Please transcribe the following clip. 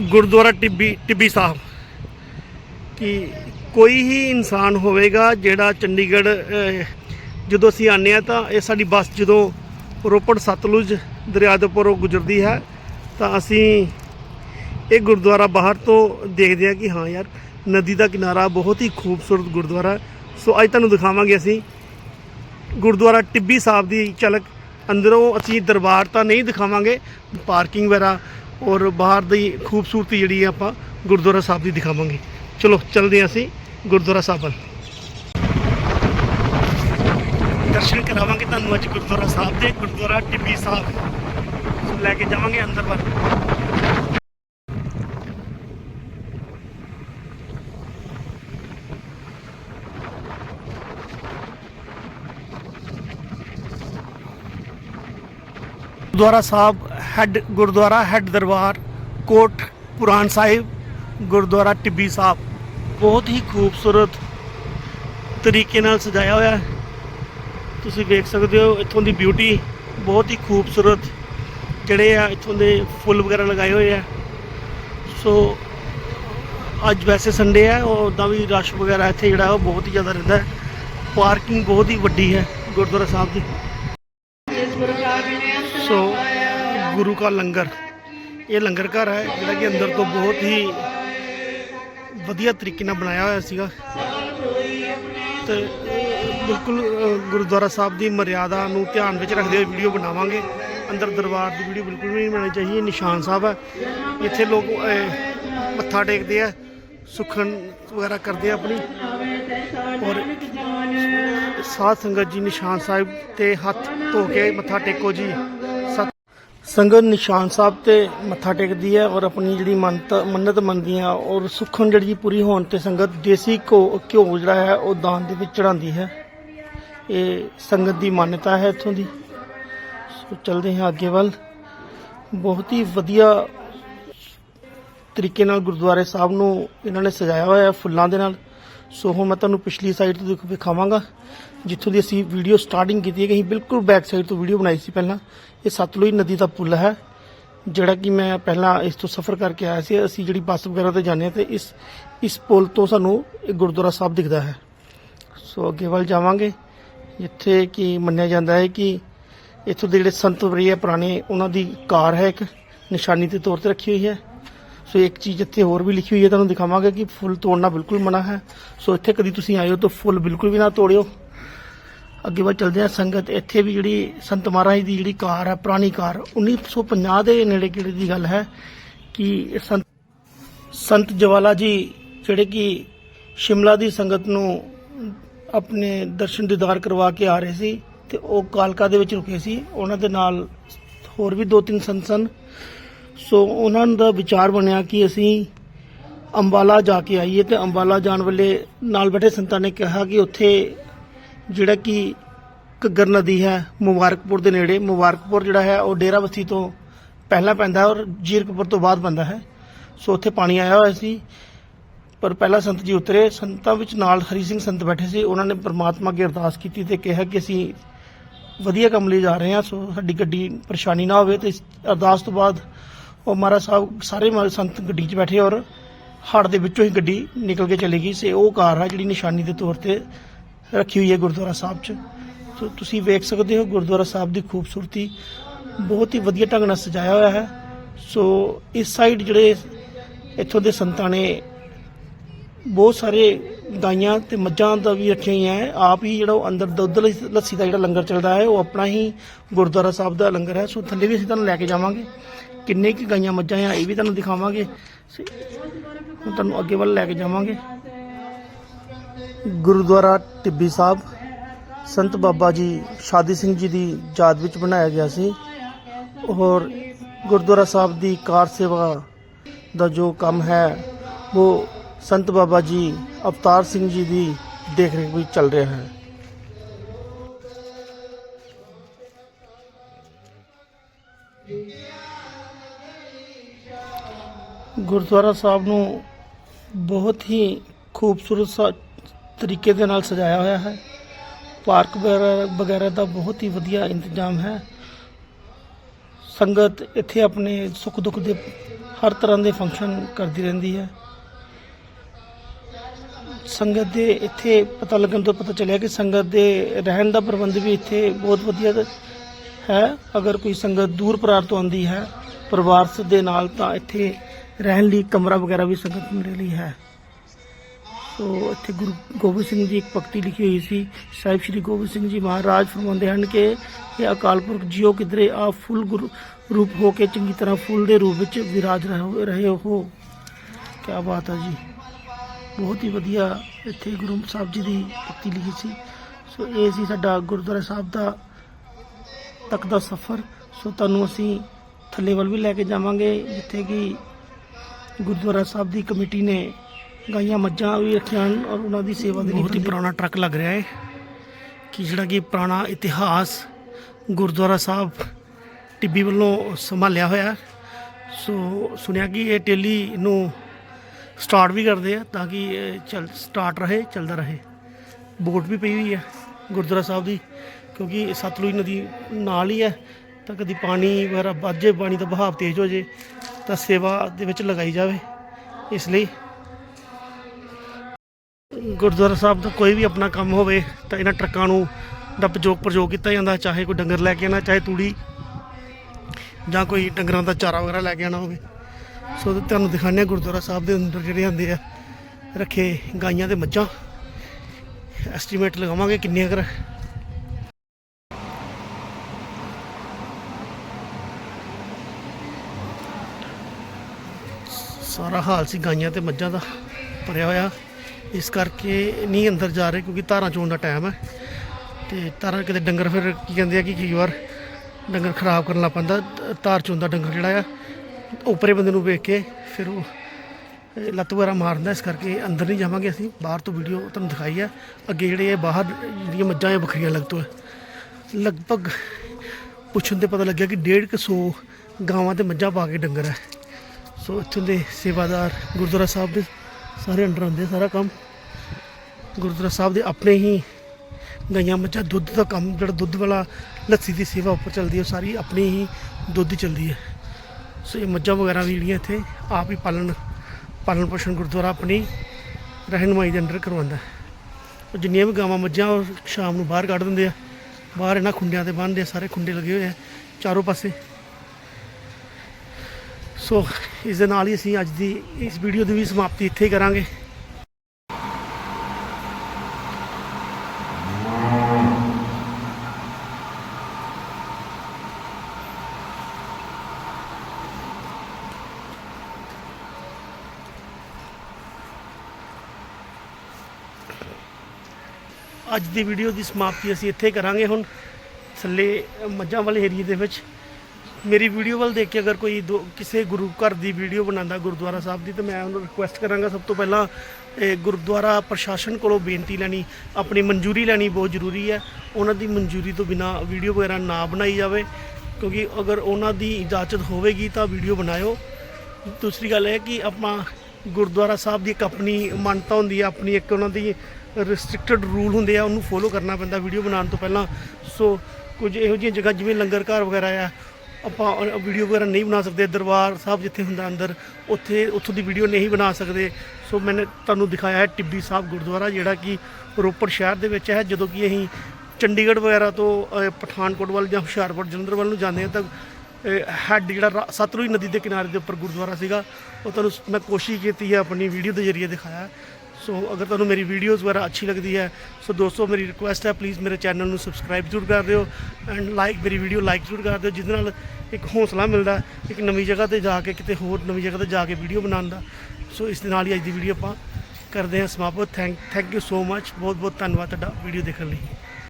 ਗੁਰਦੁਆਰਾ ਟਿੱਬੀ ਟਿੱਬੀ ਸਾਹਿਬ, ਕਿ ਕੋਈ ਹੀ ਇਨਸਾਨ ਹੋਵੇਗਾ ਜਿਹੜਾ ਚੰਡੀਗੜ੍ਹ ਜਦੋਂ ਅਸੀਂ ਆਉਂਦੇ ਹਾਂ ਤਾਂ ਇਹ ਸਾਡੀ ਬੱਸ ਜਦੋਂ ਰੋਪੜ ਸਤਲੁਜ ਦਰਿਆ ਦੇ ਉੱਪਰੋਂ ਗੁਜ਼ਰਦੀ ਹੈ, ਤਾਂ ਅਸੀਂ ਇਹ ਗੁਰਦੁਆਰਾ ਬਾਹਰ ਤੋਂ ਦੇਖਦੇ ਹਾਂ ਕਿ ਹਾਂ ਯਾਰ, ਨਦੀ ਦਾ ਕਿਨਾਰਾ ਬਹੁਤ ਹੀ ਖੂਬਸੂਰਤ ਗੁਰਦੁਆਰਾ ਸੋ ਅੱਜ ਤੁਹਾਨੂੰ ਦਿਖਾਵਾਂਗੇ ਅਸੀਂ ਗੁਰਦੁਆਰਾ ਟਿੱਬੀ ਸਾਹਿਬ ਦੀ ਝਲਕ। ਅੰਦਰੋਂ ਅਸੀਂ ਦਰਬਾਰ ਤਾਂ ਨਹੀਂ ਦਿਖਾਵਾਂਗੇ, ਪਾਰਕਿੰਗ ਵਗੈਰਾ ਔਰ ਬਾਹਰ ਦੀ ਖੂਬਸੂਰਤੀ ਜਿਹੜੀ ਹੈ ਆਪਾਂ ਗੁਰਦੁਆਰਾ ਸਾਹਿਬ ਦੀ ਦਿਖਾਵਾਂਗੇ। ਚਲੋ, ਚੱਲਦੇ ਹਾਂ ਅਸੀਂ ਗੁਰਦੁਆਰਾ ਸਾਹਿਬ ਵੱਲ। ਦਰਸ਼ਨ ਕਰਾਵਾਂਗੇ ਤੁਹਾਨੂੰ ਅੱਜ ਗੁਰਦੁਆਰਾ ਸਾਹਿਬ ਦੇ, ਗੁਰਦੁਆਰਾ ਟਿੱਬੀ ਸਾਹਿਬ। ਸੋ ਲੈ ਕੇ ਜਾਵਾਂਗੇ ਅੰਦਰ ਵੱਲ। ਗੁਰਦੁਆਰਾ ਸਾਹਿਬ ਹੈੱਡ ਗੁਰਦੁਆਰਾ, ਹੈੱਡ ਦਰਬਾਰ, ਕੋਟ ਪੁਰਾਣ ਸਾਹਿਬ, ਗੁਰਦੁਆਰਾ ਟਿੱਬੀ ਸਾਹਿਬ। ਬਹੁਤ ਹੀ ਖੂਬਸੂਰਤ ਤਰੀਕੇ ਨਾਲ ਸਜਾਇਆ ਹੋਇਆ ਤੁਸੀਂ ਵੇਖ ਸਕਦੇ ਹੋ, ਇੱਥੋਂ ਦੀ ਬਿਊਟੀ ਬਹੁਤ ਹੀ ਖੂਬਸੂਰਤ ਜਿਹੜੇ ਆ, ਇੱਥੋਂ ਦੇ ਫੁੱਲ ਵਗੈਰਾ ਲਗਾਏ ਹੋਏ ਆ। ਸੋ ਅੱਜ ਵੈਸੇ ਸੰਡੇ ਹੈ ਉਹ ਉਦਾਂ ਵੀ ਰਸ਼ ਵਗੈਰਾ ਇੱਥੇ ਜਿਹੜਾ ਉਹ ਬਹੁਤ ਹੀ ਜ਼ਿਆਦਾ ਰਹਿੰਦਾ ਹੈ। ਪਾਰਕਿੰਗ ਬਹੁਤ ਹੀ ਵੱਡੀ ਹੈ ਗੁਰਦੁਆਰਾ ਸਾਹਿਬ ਦੀ। ਗੁਰੂ ਕਾ ਲੰਗਰ। ਇਹ ਲੰਗਰ ਘਰ ਹੈ, ਜਿਹੜਾ ਕਿ ਅੰਦਰ ਤੋਂ ਬਹੁਤ ਹੀ ਵਧੀਆ ਤਰੀਕੇ ਨਾਲ ਬਣਾਇਆ ਹੋਇਆ ਸੀਗਾ। ਤੇ ਬਿਲਕੁਲ ਗੁਰਦੁਆਰਾ ਸਾਹਿਬ ਦੀ ਮਰਿਆਦਾ ਨੂੰ ਧਿਆਨ ਵਿੱਚ ਰੱਖਦੇ ਹੋਏ ਵੀਡੀਓ ਬਣਾਵਾਂਗੇ। ਅੰਦਰ ਦਰਬਾਰ ਦੀ ਵੀਡੀਓ ਬਿਲਕੁਲ ਵੀ ਨਹੀਂ ਬਣਾਉਣੀ ਚਾਹੀਦੀ ਨਿਸ਼ਾਨ ਸਾਹਿਬ ਹੈ। ਇੱਥੇ ਲੋਕ ਮੱਥਾ ਟੇਕਦੇ ਆ, ਸੁਖਨ ਵਗੈਰਾ ਕਰਦੇ ਆ ਆਪਣੀ। ਔਰ ਸਾਧ ਸੰਗਤ ਜੀ ਨਿਸ਼ਾਨ ਸਾਹਿਬ ਤੇ ਹੱਥ ਧੋ ਕੇ ਮੱਥਾ ਟੇਕੋ ਜੀ। ਸੰਗਤ ਨਿਸ਼ਾਨ ਸਾਹਿਬ ਤੇ ਮੱਥਾ ਟੇਕਦੀ ਹੈ ਔਰ ਆਪਣੀ ਜਿਹੜੀ ਮੰਨਤ ਮੰਨਤ ਮੰਨਦੀ ਹੈ ਔਰ ਸੁਖਨ ਜਿਹੜੀ ਪੂਰੀ ਹੋਣ ਤੇ ਸੰਗਤ ਦੇਸੀ ਘੋ, ਘਿਓ ਜਿਹੜਾ ਹੈ ਉਹ ਦਾਨ ਦੇ ਵਿੱਚ ਚੜਾਉਂਦੀ ਹੈ। ਇਹ ਸੰਗਤ ਦੀ ਮਾਨਤਾ ਹੈ ਇੱਥੋਂ ਦੀ। ਸੋ ਚਲਦੇ ਹਾਂ ਅੱਗੇ ਵੱਲ। ਬਹੁਤ ਹੀ ਵਧੀਆ ਤਰੀਕੇ ਨਾਲ ਗੁਰਦੁਆਰੇ ਸਾਹਿਬ ਨੂੰ ਇਹਨਾਂ ਨੇ ਸਜਾਇਆ ਹੋਇਆ ਹੈ ਫੁੱਲਾਂ ਦੇ ਨਾਲ। ਸੋ ਹੁਣ ਮੈਂ ਤੁਹਾਨੂੰ ਪਿਛਲੀ ਸਾਈਡ ਤੋਂ ਦਿਖ- ਵਿਖਾਵਾਂਗਾ, ਜਿੱਥੋਂ ਦੀ ਅਸੀਂ ਵੀਡੀਓ ਸਟਾਰਟਿੰਗ ਕੀਤੀ ਹੈ ਕਿ ਅਸੀਂ ਬਿਲਕੁਲ ਬੈਕ ਸਾਈਡ ਤੋਂ ਵੀਡੀਓ ਬਣਾਈ ਸੀ ਪਹਿਲਾਂ। ਇਹ ਸਤਲੁਜ ਨਦੀ ਦਾ ਪੁਲ ਹੈ, ਜਿਹੜਾ ਕਿ ਮੈਂ ਪਹਿਲਾਂ ਇਸ ਤੋਂ ਸਫ਼ਰ ਕਰਕੇ ਆਇਆ ਸੀ। ਅਸੀਂ ਜਿਹੜੀ ਬੱਸ ਵਗੈਰਾ ਤੇ ਜਾਂਦੇ ਹਾਂ ਤੇ ਇਸ ਇਸ ਪੁਲ ਤੋਂ ਸਾਨੂੰ ਇਹ ਗੁਰਦੁਆਰਾ ਸਾਹਿਬ ਦਿਖਦਾ ਹੈ। ਸੋ ਅੱਗੇ ਵੱਲ ਜਾਵਾਂਗੇ, ਜਿੱਥੇ ਕਿ ਮੰਨਿਆ ਜਾਂਦਾ ਹੈ ਕਿ ਇੱਥੋਂ ਦੇ ਜਿਹੜੇ ਸੰਤ ਵਰੀ ਹੈ ਪੁਰਾਣੇ, ਉਹਨਾਂ ਦੀ ਕਾਰ ਹੈ ਇੱਕ, ਨਿਸ਼ਾਨੀ ਦੇ ਤੌਰ ਤੇ ਰੱਖੀ ਹੋਈ ਹੈ। ਸੋ ਇੱਕ ਚੀਜ਼ ਇੱਥੇ ਹੋਰ ਵੀ ਲਿਖੀ ਹੋਈ ਹੈ, ਤੁਹਾਨੂੰ ਦਿਖਾਵਾਂਗੇ ਕਿ ਫੁੱਲ ਤੋੜਨਾ ਬਿਲਕੁਲ ਮਨਾ ਹੈ। ਸੋ ਇੱਥੇ ਕਦੀ ਤੁਸੀਂ ਆਏ ਹੋ ਤਾਂ ਫੁੱਲ ਬਿਲਕੁਲ ਵੀ ਨਾ ਤੋੜਿਓ। ਅੱਗੇ ਵੱਲ ਚੱਲਦੇ ਹਾਂ, ਸੰਗਤ ਇੱਥੇ ਵੀ ਜਿਹੜੀ ਸੰਤ ਮਹਾਰਾਜ ਦੀ ਜਿਹੜੀ ਕਾਰ ਹੈ, ਪੁਰਾਣੀ ਕਾਰ 1950 ਦੇ ਨੇੜੇ ਕਿਹੜੇ ਦੀ ਗੱਲ ਹੈ ਕਿ ਸੰਤ ਸੰਤ ਜਵਾਲਾ ਜੀ ਜਿਹੜੇ ਕਿ ਸ਼ਿਮਲਾ ਦੀ ਸੰਗਤ ਨੂੰ ਆਪਣੇ ਦਰਸ਼ਨ ਦੀਦਾਰ ਕਰਵਾ ਕੇ ਆ ਰਹੇ ਸੀ ਤੇ ਉਹ ਕਾਲਕਾ ਦੇ ਵਿੱਚ ਰੁਕੇ ਸੀ। ਉਹਨਾਂ ਦੇ ਨਾਲ ਹੋਰ ਵੀ ਦੋ ਤਿੰਨ ਸੰਤ ਸਨ। ਸੋ ਉਹਨਾਂ ਦਾ ਵਿਚਾਰ ਬਣਿਆ ਕਿ ਅਸੀਂ ਅੰਬਾਲਾ ਜਾ ਕੇ ਆਈਏ ਤੇ ਅੰਬਾਲਾ ਜਾਣ ਵੇਲੇ ਨਾਲ ਬੈਠੇ ਸੰਤਾਂ ਨੇ ਕਿਹਾ ਕਿ ਉੱਥੇ ਜਿਹੜਾ ਕਿ ਘੱਗਰ ਨਦੀ ਹੈ, ਮੁਬਾਰਕਪੁਰ ਦੇ ਨੇੜੇ, ਮੁਬਾਰਕਪੁਰ ਜਿਹੜਾ ਹੈ, ਉਹ ਡੇਰਾਬੱਸੀ ਤੋਂ ਪਹਿਲਾਂ ਪੈਂਦਾ ਹੈ ਔਰ ਜੀਰਕਪੁਰ ਤੋਂ ਬਾਅਦ ਪੈਂਦਾ ਹੈ। ਸੋ ਉੱਥੇ ਪਾਣੀ ਆਇਆ ਹੋਇਆ ਸੀ, ਪਰ ਪਹਿਲਾ ਸੰਤ ਜੀ ਉਤਰੇ, ਸੰਤਾਂ ਵਿੱਚ ਨਾਲ ਹਰੀ ਸਿੰਘ ਸੰਤ ਬੈਠੇ ਸੀ, ਉਹਨਾਂ ਨੇ ਪ੍ਰਮਾਤਮਾ ਅੱਗੇ ਅਰਦਾਸ ਕੀਤੀ ਤੇ ਕਿਹਾ ਕਿ ਅਸੀਂ ਵਧੀਆ ਕੰਮ ਲਈ ਜਾ ਰਹੇ ਹਾਂ, ਸੋ ਸਾਡੀ ਗੱਡੀ ਪਰੇਸ਼ਾਨੀ ਨਾ ਹੋਵੇ ਤੇ ਅਰਦਾਸ ਤੋਂ ਬਾਅਦ ਉਹ ਮਹਾਰਾਜ ਸਾਹਿਬ ਸਾਰੇ ਮਹਾਰਾਜ ਸੰਤ ਗੱਡੀ 'ਚ ਬੈਠੇ ਔਰ ਹੜ ਦੇ ਵਿੱਚੋਂ ਹੀ ਗੱਡੀ ਨਿਕਲ ਕੇ ਚਲੀ ਗਈ ਸੇ। ਉਹ ਕਾਰ ਹੈ ਜਿਹੜੀ ਨਿਸ਼ਾਨੀ ਦੇ ਤੌਰ ਤੇ ਰੱਖੀ ਹੋਈ ਹੈ ਗੁਰਦੁਆਰਾ ਸਾਹਿਬ 'ਚ। ਸੋ ਤੁਸੀਂ ਵੇਖ ਸਕਦੇ ਹੋ ਗੁਰਦੁਆਰਾ ਸਾਹਿਬ ਦੀ ਖੂਬਸੂਰਤੀ ਬਹੁਤ ਹੀ ਵਧੀਆ ਢੰਗ ਨਾਲ ਸਜਾਇਆ ਹੋਇਆ ਹੈ। ਸੋ ਇਸ ਸਾਈਡ ਜਿਹੜੇ ਇੱਥੋਂ ਦੇ ਸੰਤਾਂ ਨੇ ਬਹੁਤ ਸਾਰੇ ਗਾਈਆਂ ਤੇ ਮੱਝਾਂ ਦਾ ਵੀ ਰੱਖੀਆਂ ਹੋਈਆਂ ਹੈ। ਆਪ ਹੀ ਜਿਹੜਾ ਉਹ ਅੰਦਰ ਦੁੱਧ ਲੱਸੀ ਦਾ ਜਿਹੜਾ ਲੰਗਰ ਚੱਲਦਾ ਹੈ, ਉਹ ਆਪਣਾ ਹੀ ਗੁਰਦੁਆਰਾ ਸਾਹਿਬ ਦਾ ਲੰਗਰ ਹੈ। ਸੋ ਥੱਲੇ ਵੀ ਅਸੀਂ ਤੁਹਾਨੂੰ ਲੈ ਕੇ ਜਾਵਾਂਗੇ। ਕਿੰਨੇ ਕੀ ਗਾਈਆਂ ਮੱਝਾਂ ਆ, ਇਹ ਵੀ ਤੁਹਾਨੂੰ ਦਿਖਾਵਾਂਗੇ। ਸੋ ਹੁਣ ਤੁਹਾਨੂੰ ਅੱਗੇ ਵੱਲ ਲੈ ਕੇ ਜਾਵਾਂਗੇ। ਗੁਰਦੁਆਰਾ ਟਿੱਬੀ ਸਾਹਿਬ, ਸੰਤ ਬਾਬਾ ਜੀ ਸ਼ਾਦੀ ਸਿੰਘ ਜੀ ਦੀ ਯਾਦ ਵਿੱਚ ਬਣਾਇਆ ਗਿਆ ਸੀ। ਔਰ ਗੁਰਦੁਆਰਾ ਸਾਹਿਬ ਦੀ ਕਾਰ ਸੇਵਾ ਦਾ ਜੋ ਕੰਮ ਹੈ, ਉਹ ਸੰਤ ਬਾਬਾ ਜੀ ਅਵਤਾਰ ਸਿੰਘ ਜੀ ਦੀ ਦੇਖ ਰੇਖ ਵਿੱਚ ਚੱਲ ਰਿਹਾ ਹੈ। ਗੁਰਦੁਆਰਾ ਸਾਹਿਬ ਨੂੰ ਬਹੁਤ ਹੀ ਖੂਬਸੂਰਤ ਸਾ- ਤਰੀਕੇ ਦੇ ਨਾਲ ਸਜਾਇਆ ਹੋਇਆ ਹੈ। ਪਾਰਕ ਵਗੈਰਾ ਵਗੈਰਾ ਦਾ ਬਹੁਤ ਹੀ ਵਧੀਆ ਇੰਤਜ਼ਾਮ ਹੈ। ਸੰਗਤ ਇੱਥੇ ਆਪਣੇ ਸੁੱਖ ਦੁੱਖ ਦੇ ਹਰ ਤਰ੍ਹਾਂ ਦੇ ਫੰਕਸ਼ਨ ਕਰਦੀ ਰਹਿੰਦੀ ਹੈ। ਸੰਗਤ ਦੇ ਇੱਥੇ ਪਤਾ ਲੱਗਣ ਤੋਂ ਪਤਾ ਚੱਲਿਆ ਕਿ ਸੰਗਤ ਦੇ ਰਹਿਣ ਦਾ ਪ੍ਰਬੰਧ ਵੀ ਇੱਥੇ ਬਹੁਤ ਵਧੀਆ ਹੈ। ਅਗਰ ਕੋਈ ਸੰਗਤ ਦੂਰ ਪਰਾਰ ਤੋਂ ਆਉਂਦੀ ਹੈ, ਪਰਿਵਾਰ ਦੇ ਨਾਲ ਤਾਂ ਇੱਥੇ ਰਹਿਣ ਲਈ ਕਮਰਾ ਵਗੈਰਾ ਵੀ ਸੰਗਤ ਮੇਰੇ ਲਈ ਹੈ। ਸੋ ਇੱਥੇ ਗੁਰੂ ਗੋਬਿੰਦ ਸਿੰਘ ਜੀ ਇੱਕ ਪਕਤੀ ਲਿਖੀ ਹੋਈ ਸੀ। ਸਾਹਿਬ ਸ੍ਰੀ ਗੋਬਿੰਦ ਸਿੰਘ ਜੀ ਮਹਾਰਾਜ ਫਰਮਾਉਂਦੇ ਹਨ ਕਿ ਇਹ ਅਕਾਲ ਪੁਰਖ ਜੀਓ ਕਿਧਰੇ ਆ ਫੁੱਲ ਗੁਰੂ ਰੂਪ ਹੋ ਕੇ ਚੰਗੀ ਤਰ੍ਹਾਂ ਫੁੱਲ ਦੇ ਰੂਪ ਵਿੱਚ ਵਿਰਾਜ ਰਹੇ ਰਹੇ ਹੋ। ਕੀ ਬਾਤ ਹੈ ਜੀ। ਬਹੁਤ ਹੀ ਵਧੀਆ ਇੱਥੇ ਗੁਰੂ ਸਾਹਿਬ ਜੀ ਦੀ ਪਕਤੀ ਲਿਖੀ ਸੀ। ਸੋ ਇਹ ਸੀ ਸਾਡਾ ਗੁਰਦੁਆਰਾ ਸਾਹਿਬ ਦਾ ਤੱਕ ਦਾ ਸਫ਼ਰ। ਸੋ ਤੁਹਾਨੂੰ ਅਸੀਂ ਥੱਲੇ ਵੱਲ ਵੀ ਲੈ ਕੇ ਜਾਵਾਂਗੇ, ਜਿੱਥੇ ਕਿ ਗੁਰਦੁਆਰਾ ਸਾਹਿਬ ਦੀ ਕਮੇਟੀ ਨੇ ਗਾਈਆਂ ਮੱਝਾਂ ਵੀ ਰੱਖੀਆਂ ਹਨ ਔਰ ਉਹਨਾਂ ਦੀ ਸੇਵਾ ਦੇ ਲਈ ਬਹੁਤ ਹੀ ਪੁਰਾਣਾ ਟਰੱਕ ਲੱਗ ਰਿਹਾ ਹੈ ਕਿ ਜਿਹੜਾ ਕਿ ਪੁਰਾਣਾ ਇਤਿਹਾਸ ਗੁਰਦੁਆਰਾ ਸਾਹਿਬ ਟਿੱਬੀ ਵੱਲੋਂ ਸੰਭਾਲਿਆ ਹੋਇਆ। ਸੋ ਸੁਣਿਆ ਕਿ ਇਹ ਟੇਲੀ ਨੂੰ ਸਟਾਰਟ ਵੀ ਕਰਦੇ ਆ ਤਾਂ ਕਿ ਚੱਲ ਸਟਾਰਟ ਰਹੇ ਚੱਲਦਾ ਰਹੇ ਬੋਟ ਵੀ ਪਈ ਹੋਈ ਹੈ ਗੁਰਦੁਆਰਾ ਸਾਹਿਬ ਦੀ ਕਿਉਂਕਿ ਸਤਲੁਜ ਨਦੀ ਨਾਲ ਹੀ ਹੈ ਤਾਂ ਕਦੀ ਪਾਣੀ ਵਗੈਰਾ ਵੱਧ ਜੇ ਪਾਣੀ ਦਾ ਬਹਾਵ ਤੇਜ਼ ਹੋ ਜੇ ਤਾਂ ਸੇਵਾ ਦੇ ਵਿੱਚ ਲਗਾਈ ਜਾਵੇ, ਇਸ ਲਈ ਗੁਰਦੁਆਰਾ ਸਾਹਿਬ ਦਾ ਕੋਈ ਵੀ ਆਪਣਾ ਕੰਮ ਹੋਵੇ ਤਾਂ ਇਹਨਾਂ ਟਰੱਕਾਂ ਨੂੰ ਦਾ ਪ੍ਰਯੋਗ ਪ੍ਰਯੋਗ ਕੀਤਾ ਜਾਂਦਾ, ਚਾਹੇ ਕੋਈ ਡੰਗਰ ਲੈ ਕੇ ਆਣਾ ਚਾਹੇ ਤੂੜੀ ਜਾਂ ਕੋਈ ਡੰਗਰਾਂ ਦਾ ਚਾਰਾ ਵਗੈਰਾ ਲੈ ਕੇ ਆਣਾ ਹੋਵੇ। ਸੋ ਤੁਹਾਨੂੰ ਦਿਖਾਉਂਦੇ ਹਾਂ ਗੁਰਦੁਆਰਾ ਸਾਹਿਬ ਦੇ ਅੰਦਰ ਜਿਹੜੇ ਆਉਂਦੇ ਆ, ਰੱਖੇ ਗਾਈਆਂ ਤੇ ਮੱਝਾਂ। ਐਸਟੀਮੇਟ ਲਗਾਵਾਂਗੇ ਕਿੰਨੀਆਂ ਕਰ ਸਾਰਾ ਹਾਲ ਸੀ ਗਾਈਆਂ ਤੇ ਮੱਝਾਂ ਦਾ ਭਰਿਆ ਹੋਇਆ। ਇਸ ਕਰਕੇ ਨਹੀਂ ਅੰਦਰ ਜਾ ਰਹੇ ਕਿਉਂਕਿ ਧਾਰਾਂ ਚੋਣ ਦਾ ਟਾਈਮ ਹੈ। ਤੇ ਧਾਰਾਂ ਕਿਤੇ ਡੰਗਰ ਫਿਰ ਕੀ ਕਹਿੰਦੇ ਆ ਕਿ ਕਈ ਵਾਰ ਡੰਗਰ ਖਰਾਬ ਕਰਨ ਲੱਗ ਪੈਂਦਾ। ਧ- ਚੋਣ ਦਾ ਡੰਗਰ ਜਿਹੜਾ ਆ, ਉੱਪਰੇ ਬੰਦੇ ਨੂੰ ਵੇਖ ਕੇ ਫਿਰ ਉਹ ਲੱਤ ਵਗੈਰਾ ਮਾਰਦਾ ਇਸ ਕਰਕੇ ਅੰਦਰ ਨਹੀਂ ਜਾਵਾਂਗੇ ਅਸੀਂ। ਬਾਹਰ ਤੋਂ ਵੀਡੀਓ ਤੁਹਾਨੂੰ ਦਿਖਾਈ ਹੈ ਅੱਗੇ ਜਿਹੜੇ ਇਹ ਬਾਹਰ ਜਿਹੜੀਆਂ ਮੱਝਾਂ ਇਹ ਵੱਖਰੀਆਂ ਲੱਗ ਤੋਂ ਹੈ ਲਗਭਗ ਪੁੱਛਣ ਤੇ ਪਤਾ ਲੱਗਿਆ ਕਿ 150 ਗਾਵਾਂ ਤੇ ਮੱਝਾਂ ਪਾ ਕੇ ਡੰਗਰ ਹੈ ਸੋ ਇੱਥੋਂ ਦੇ ਸੇਵਾਦਾਰ ਗੁਰਦੁਆਰਾ ਸਾਹਿਬ ਦੇ ਸਾਰੇ ਅੰਡਰ ਆਉਂਦੇ ਸਾਰਾ ਕੰਮ। ਗੁਰਦੁਆਰਾ ਸਾਹਿਬ ਦੇ ਆਪਣੇ ਹੀ ਗਾਈਆਂ ਮੱਝਾਂ, ਦੁੱਧ ਦਾ ਕੰਮ, ਜਿਹੜਾ ਦੁੱਧ ਵਾਲਾ ਲੱਸੀ ਦੀ ਸੇਵਾ ਉੱਪਰ ਚੱਲਦੀ ਹੈ ਉਹ ਸਾਰੀ ਆਪਣੀ ਹੀ ਦੁੱਧ ਚੱਲਦੀ ਹੈ ਸੋ ਇਹ ਮੱਝਾਂ ਵਗੈਰਾ ਵੀ ਜਿਹੜੀਆਂ ਇੱਥੇ ਆਪ ਹੀ ਪਾਲਣ ਪਾਲਣ ਪੋਸ਼ਣ ਗੁਰਦੁਆਰਾ ਆਪਣੀ ਰਹਿਨਮਾਈ ਦੇ ਅੰਡਰ ਕਰਵਾਉਂਦਾ। ਉਹ ਜਿੰਨੀਆਂ ਵੀ ਗਾਵਾਂ ਮੱਝਾਂ, ਉਹ ਸ਼ਾਮ ਨੂੰ ਬਾਹਰ ਕੱਢ ਦਿੰਦੇ ਆ। ਬਾਹਰ ਇਹਨਾਂ ਖੁੰਡਿਆਂ ਤੇ ਬੰਨ੍ਹਦੇ ਆ, ਸਾਰੇ ਖੁੰਡੇ ਲੱਗੇ ਹੋਏ ਆ, ਚਾਰੋਂ ਪਾਸੇ। ਸੋ ਇਸ ਦੇ ਨਾਲ ਹੀ ਅਸੀਂ ਅੱਜ ਦੀ ਇਸ ਵੀਡੀਓ ਦੀ ਵੀ ਸਮਾਪਤੀ ਇੱਥੇ ਹੀ ਕਰਾਂਗੇ। ਅੱਜ ਦੀ ਵੀਡੀਓ ਦੀ ਸਮਾਪਤੀ ਅਸੀਂ ਇੱਥੇ ਕਰਾਂਗੇ ਹੁਣ, ਥੱਲੇ ਮੱਝਾਂ ਵਾਲੇ ਏਰੀਏ ਦੇ ਵਿੱਚ। ਮੇਰੀ ਵੀਡੀਓ ਵੱਲ ਦੇਖ ਕੇ ਅਗਰ ਕੋਈ ਦੋ- ਕਿਸੇ ਗੁਰੂ ਘਰ ਦੀ ਵੀਡੀਓ ਬਣਾਉਂਦਾ ਗੁਰਦੁਆਰਾ ਸਾਹਿਬ ਦੀ, ਤਾਂ ਮੈਂ ਉਹਨੂੰ ਰਿਕੁਐਸਟ ਕਰਾਂਗਾ ਸਭ ਤੋਂ ਪਹਿਲਾਂ, ਇਹ ਗੁਰਦੁਆਰਾ ਪ੍ਰਸ਼ਾਸਨ ਕੋਲੋਂ ਬੇਨਤੀ ਲੈਣੀ, ਆਪਣੀ ਮਨਜ਼ੂਰੀ ਲੈਣੀ ਬਹੁਤ ਜ਼ਰੂਰੀ ਹੈ। ਉਹਨਾਂ ਦੀ ਮਨਜ਼ੂਰੀ ਤੋਂ ਬਿਨਾ ਵੀਡੀਓ ਵਗੈਰਾ ਨਾ ਬਣਾਈ ਜਾਵੇ, ਕਿਉਂਕਿ ਅਗਰ ਉਹਨਾਂ ਦੀ ਇਜਾਜ਼ਤ ਹੋਵੇਗੀ ਤਾਂ ਵੀਡੀਓ ਬਣਾਇਓ। ਦੂਸਰੀ ਗੱਲ ਇਹ ਕਿ ਆਪਾਂ ਗੁਰਦੁਆਰਾ ਸਾਹਿਬ ਦੀ ਇੱਕ ਆਪਣੀ ਮਾਨਤਾ ਹੁੰਦੀ ਹੈ, ਆਪਣੀ ਇੱਕ ਉਹਨਾਂ ਦੀ ਰਿਸਟ੍ਰਿਕਟਡ ਰੂਲ ਹੁੰਦੇ ਆ, ਉਹਨੂੰ ਫੋਲੋ ਕਰਨਾ ਪੈਂਦਾ ਵੀਡੀਓ ਬਣਾਉਣ ਤੋਂ ਪਹਿਲਾਂ। ਸੋ ਕੁਝ ਇਹੋ ਜਿਹੀਆਂ ਜਗ੍ਹਾ, ਜਿਵੇਂ ਲੰਗਰ ਘਰ ਵਗੈਰਾ ਆ ਆਪਾਂ ਵੀਡੀਓ ਵਗੈਰਾ ਨਹੀਂ ਬਣਾ ਸਕਦੇ, ਦਰਬਾਰ ਸਾਹਿਬ ਜਿੱਥੇ ਹੁੰਦਾ ਅੰਦਰ, ਉੱਥੇ, ਉੱਥੋਂ ਦੀ ਵੀਡੀਓ ਨਹੀਂ ਬਣਾ ਸਕਦੇ। ਸੋ ਮੈंने ਤੁਹਾਨੂੰ ਦਿਖਾਇਆ ਹੈ ਟਿੱਬੀ ਸਾਹਿਬ ਗੁਰਦੁਆਰਾ, ਜਿਹੜਾ ਕਿ ਰੋਪੜ ਸ਼ਹਿਰ ਦੇ ਵਿੱਚ ਹੈ। ਜਦੋਂ ਕਿ ਅਸੀਂ ਚੰਡੀਗੜ੍ਹ ਵਗੈਰਾ ਤੋਂ ਪਠਾਨਕੋਟ ਵੱਲ ਜਾਂ ਹੁਸ਼ਿਆਰਪੁਰ, ਜਲੰਧਰ ਵੱਲ ਨੂੰ ਜਾਂਦੇ ਹਾਂ, ਤਾਂ ਹੈਡ ਜਿਹੜਾ ਰਾ- ਸਤਲੁਜ ਨਦੀ ਦੇ ਕਿਨਾਰੇ ਦੇ ਉੱਪਰ ਗੁਰਦੁਆਰਾ ਸੀਗਾ, ਉਹ ਤੁਹਾਨੂੰ ਮੈਂ ਕੋਸ਼ਿਸ਼ ਕੀਤੀ ਹੈ ਆਪਣੀ ਵੀਡੀਓ ਦੇ ਜ਼ਰੀਏ ਦਿਖਾਇਆ। ਸੋ ਅਗਰ ਤੁਹਾਨੂੰ ਮੇਰੀ ਵੀਡੀਓਜ਼ ਵਗੈਰਾ ਅੱਛੀ ਲੱਗਦੀ ਹੈ ਸੋ ਦੋਸਤੋ ਮੇਰੀ ਰਿਕੁਐਸਟ ਹੈ ਪਲੀਜ਼ ਮੇਰੇ ਚੈਨਲ ਨੂੰ ਸਬਸਕ੍ਰਾਈਬ ਜ਼ਰੂਰ ਕਰ ਦਿਓ ਐਂਡ ਲਾਈਕ ਮੇਰੀ ਵੀਡੀਓ ਲਾਈਕ ਜ਼ਰੂਰ ਕਰ ਦਿਓ ਜਿਹਦੇ ਨਾਲ ਇੱਕ ਹੌਸਲਾ ਮਿਲਦਾ ਇੱਕ ਨਵੀਂ ਜਗ੍ਹਾ ਤੇ ਜਾ ਕੇ ਕਿਤੇ ਹੋਰ ਨਵੀਂ ਜਗ੍ਹਾ ਤੇ ਜਾ ਕੇ ਵੀਡੀਓ ਬਣਾਉਣ ਦਾ ਸੋ ਇਸ ਦੇ ਨਾਲ ਹੀ ਅੱਜ ਦੀ ਵੀਡੀਓ ਆਪਾਂ ਕਰਦੇ ਹਾਂ ਸਮਾਪਤ thank thank you so much ਬਹੁਤ ਬਹੁਤ ਧੰਨਵਾਦ ਤੁਹਾਡਾ ਵੀਡੀਓ ਦੇਖਣ ਲਈ